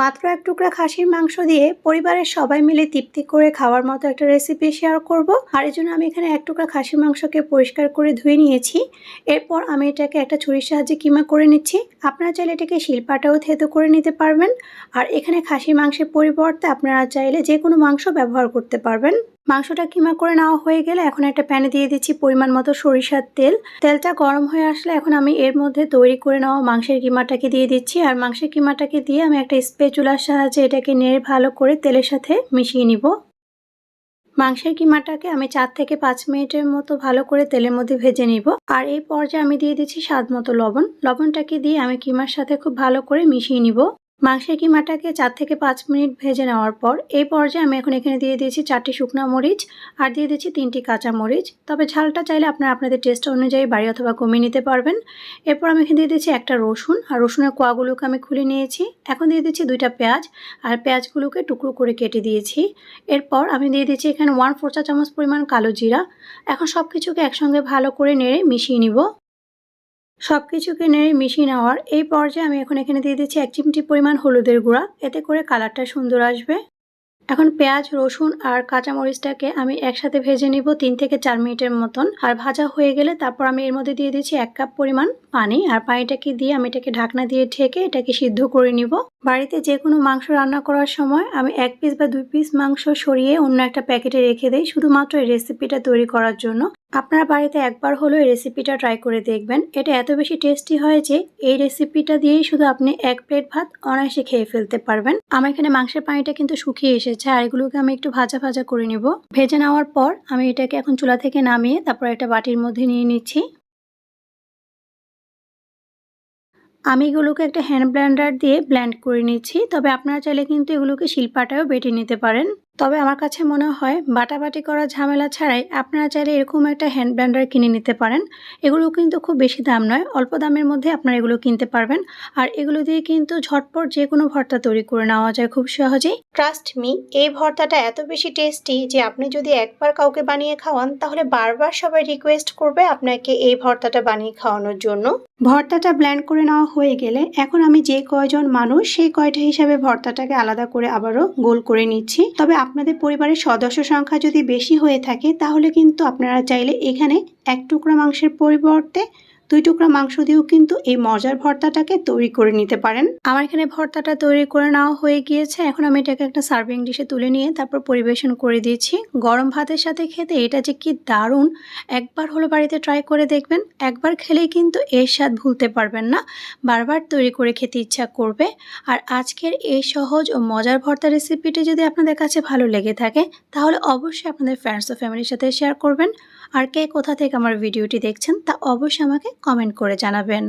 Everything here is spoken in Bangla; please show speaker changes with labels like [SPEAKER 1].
[SPEAKER 1] মাত্র এক টুকরা খাসির মাংস দিয়ে পরিবারের সবাই মিলে তৃপ্তি করে খাওয়ার মতো একটা রেসিপি শেয়ার করব। আর এই জন্য আমি এখানে এক টুকরা খাসির মাংসকে পরিষ্কার করে ধুয়ে নিয়েছি। এরপর আমি এটাকে একটা ছুরির সাহায্যে কিমা করে নিচ্ছি। আপনারা চাইলে এটাকে শিল্পাটাও থেতো করে নিতে পারবেন। আর এখানে খাসির মাংসের পরিবর্তে আপনারা চাইলে যে কোনো মাংস ব্যবহার করতে পারবেন। মাংসটা কিমা করে নেওয়া হয়ে গেলে এখন একটা প্যানে দিয়ে দিচ্ছি পরিমাণ মতো সরিষার তেল। তেলটা গরম হয়ে আসলে এখন আমি এর মধ্যে তৈরি করে নেওয়া মাংসের কিমাটাকে দিয়ে দিচ্ছি। আর মাংসের কিমাটাকে দিয়ে আমি একটা স্পেচুলার সাহায্যে এটাকে নেড়ে ভালো করে তেলের সাথে মিশিয়ে নিব। মাংসের কিমাটাকে আমি চার থেকে পাঁচ মিনিটের মতো ভালো করে তেলের মধ্যে ভেজে নিব। আর এই পর্যায়ে আমি দিয়ে দিচ্ছি স্বাদ মতো লবণ। লবণটাকে দিয়ে আমি কিমার সাথে খুব ভালো করে মিশিয়ে নিব। মাংসের কিমাটাকে চার থেকে পাঁচ মিনিট ভেজে নেওয়ার পর এই পর্যায়ে আমি এখন এখানে দিয়ে দিয়েছি চারটি শুকনো মরিচ আর দিয়ে দিচ্ছি তিনটি কাঁচা মরিচ। তবে ঝালটা চাইলে আপনারা আপনাদের টেস্ট অনুযায়ী বাড়ি অথবা কমিয়ে নিতে পারবেন। এরপর আমি এখানে দিয়ে দিচ্ছি একটা রসুন আর রসুনের কোয়াগুলোকে আমি খুলে নিয়েছি। এখন দিয়ে দিচ্ছি দুইটা পেঁয়াজ আর পেঁয়াজগুলোকে টুকরো করে কেটে দিয়েছি। এরপর আমি দিয়ে দিচ্ছি এখানে ওয়ান ফোর চা চামচ পরিমাণ কালো জিরা। এখন সব কিছুকে একসঙ্গে ভালো করে নেড়ে মিশিয়ে নিব। সব কিছুকে নেড়ে মিশিয়ে নেওয়ার এই পর্যায়ে আমি এখন এখানে দিয়ে দিচ্ছি এক চিমটি পরিমাণ হলুদের গুঁড়া। এতে করে কালারটা সুন্দর আসবে। এখন পেঁয়াজ, রসুন আর কাঁচামরিচটাকে আমি একসাথে ভেজে নিব তিন থেকে চার মিনিটের মতন। আর ভাজা হয়ে গেলে তারপর আমি এর মধ্যে দিয়ে দিচ্ছি এক কাপ পরিমাণ পানি। আর পানিটাকে দিয়ে আমি এটাকে ঢাকনা দিয়ে ঢেকে এটাকে সিদ্ধ করে নিব। বাড়িতে যে কোনো মাংস রান্না করার সময় আমি এক পিস বা দুই পিস মাংস সরিয়ে অন্য একটা প্যাকেটে রেখে দিই। শুধুমাত্র এই রেসিপিটা তৈরি করার জন্য। আপনারা বাড়িতে একবার হলেও এই রেসিপিটা ট্রাই করে দেখবেন। এটা এত বেশি টেস্টি হয় যে এই রেসিপিটা দিয়েই শুধু আপনি এক প্লেট ভাত অনায়াসে খেয়ে ফেলতে পারবেন। আমার এখানে মাংসের পানিটা কিন্তু শুকিয়ে এসেছে, আর এগুলোকে আমি একটু ভাজা ভাজা করে নিব। ভেজে নেওয়ার পর আমি এটাকে এখন চুলা থেকে নামিয়ে তারপর একটা বাটির মধ্যে নিয়ে নিচ্ছি। আমি এগুলোকে একটা হ্যান্ড ব্লেন্ডার দিয়ে ব্ল্যান্ড করে নিচ্ছি, তবে আপনারা চাইলে কিন্তু এগুলোকে শিল্পাটাও বেটে নিতে পারেন। তবে আমার কাছে মনে হয় বাটাবাটি করা ঝামেলা ছাড়াই আপনারা চাইলে এরকম একটা হ্যান্ড ব্লেন্ডার কিনে নিতে পারেন। এগুলো কিন্তু খুব বেশি দাম নয় অল্প দামের মধ্যে আপনারা এগুলো কিনতে পারবেন। আর এগুলো দিয়ে কিন্তু ঝটপট যে কোনো ভর্তা তৈরি করে নেওয়া যায় খুব সহজেই। ট্রাস্ট মি এই ভর্তাটা এত বেশি টেস্টি যে আপনি যদি একবার কাউকে বানিয়ে খাওয়ান তাহলে বারবার সবাই রিকোয়েস্ট করবে আপনাকে এই ভর্তাটা বানিয়ে খাওয়ানোর জন্য। ভর্তাটা ব্ল্যান্ড করে নেওয়া হয়ে গেলে এখন আমি যে কয়জন মানুষ সেই কয়টা হিসাবে ভর্তাটাকে আলাদা করে আবারও গোল করে নিচ্ছি। তবে আপনাদের পরিবারের সদস্য সংখ্যা যদি বেশি হয়ে থাকে, তাহলে কিন্তু আপনারা চাইলে এখানে এক টুকরা মাংসের পরিবর্তে দুই টুকরা মাংস দিয়েও কিন্তু এই মজার ভর্তাটাকে তৈরি করে নিতে পারেন। আমার এখানে ভর্তাটা তৈরি করে নেওয়া হয়ে গিয়েছে। এখন আমি এটাকে একটা সার্ভিং ডিশে তুলে নিয়ে তারপর পরিবেশন করে দিয়েছি। গরম ভাতের সাথে খেতে এটা যে কি দারুণ! একবার হলো বাড়িতে ট্রাই করে দেখবেন। একবার খেলেই কিন্তু এর স্বাদ ভুলতে পারবেন না। বারবার তৈরি করে খেতে ইচ্ছা করবে। আর আজকের এই সহজ ও মজার ভর্তা রেসিপিটি যদি আপনাদের কাছে ভালো লেগে থাকে, তাহলে অবশ্যই আপনাদের ফ্রেন্ডস ও ফ্যামিলির সাথে শেয়ার করবেন। আর কে কোথা থেকে আমার ভিডিওটি দেখছেন, তা অবশ্যই আমাকে কমেন্ট করে জানাবেন।